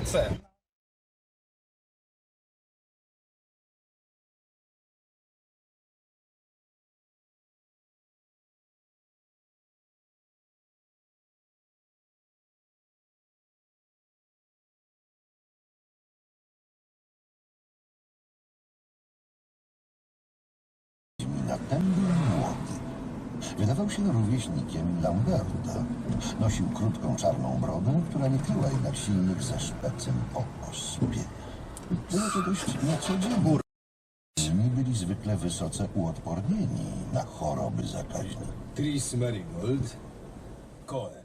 нация Именно там был Wydawał się rówieśnikiem Lamberta. Nosił krótką czarną brodę, która nie kryła jednak silnych ze szpecem po ospie. Było to dość niecodziennie. Inni byli zwykle wysoce uodpornieni na choroby zakaźne. Tris Marigold. Cohen.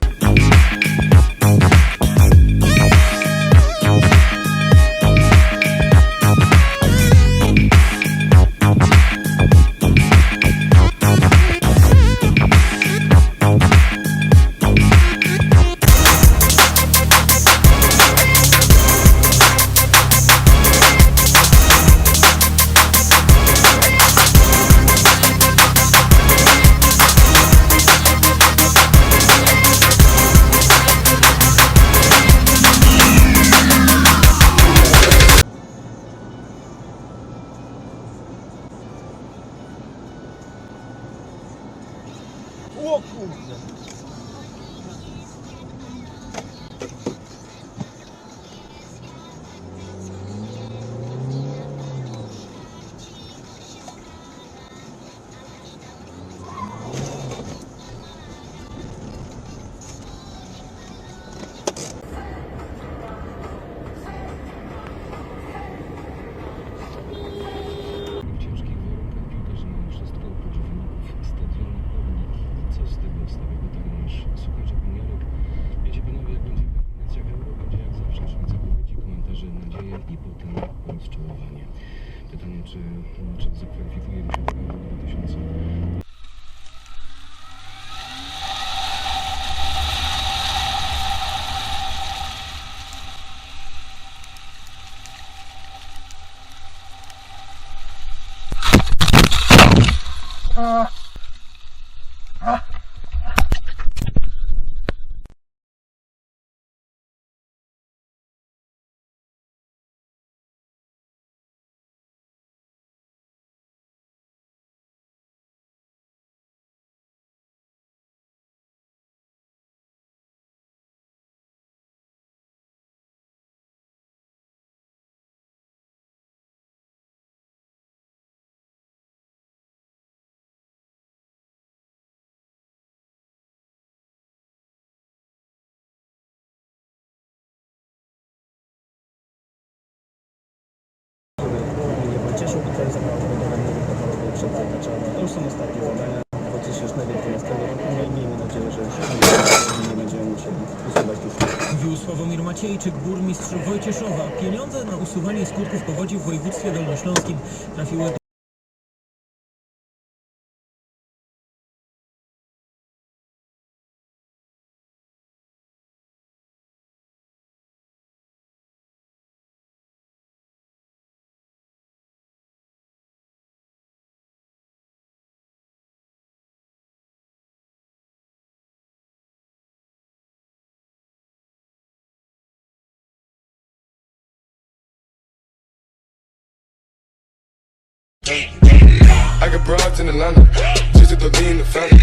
我去你 i potem rozczarowanie. Pytanie, czy, czy zakwalifikujemy się do Euro 2000? nie przedzakaczane. To już są ostatnie zadania 2011 roku. No i miejmy nadzieję, że już nie będziemy musieli usuwać tych Mówił Sławomir Maciejczyk, burmistrz Wojcieszowa. Pieniądze na usuwanie skutków powodzi w województwie dolnośląskim trafiły I got broads in Atlanta, just to lean the family.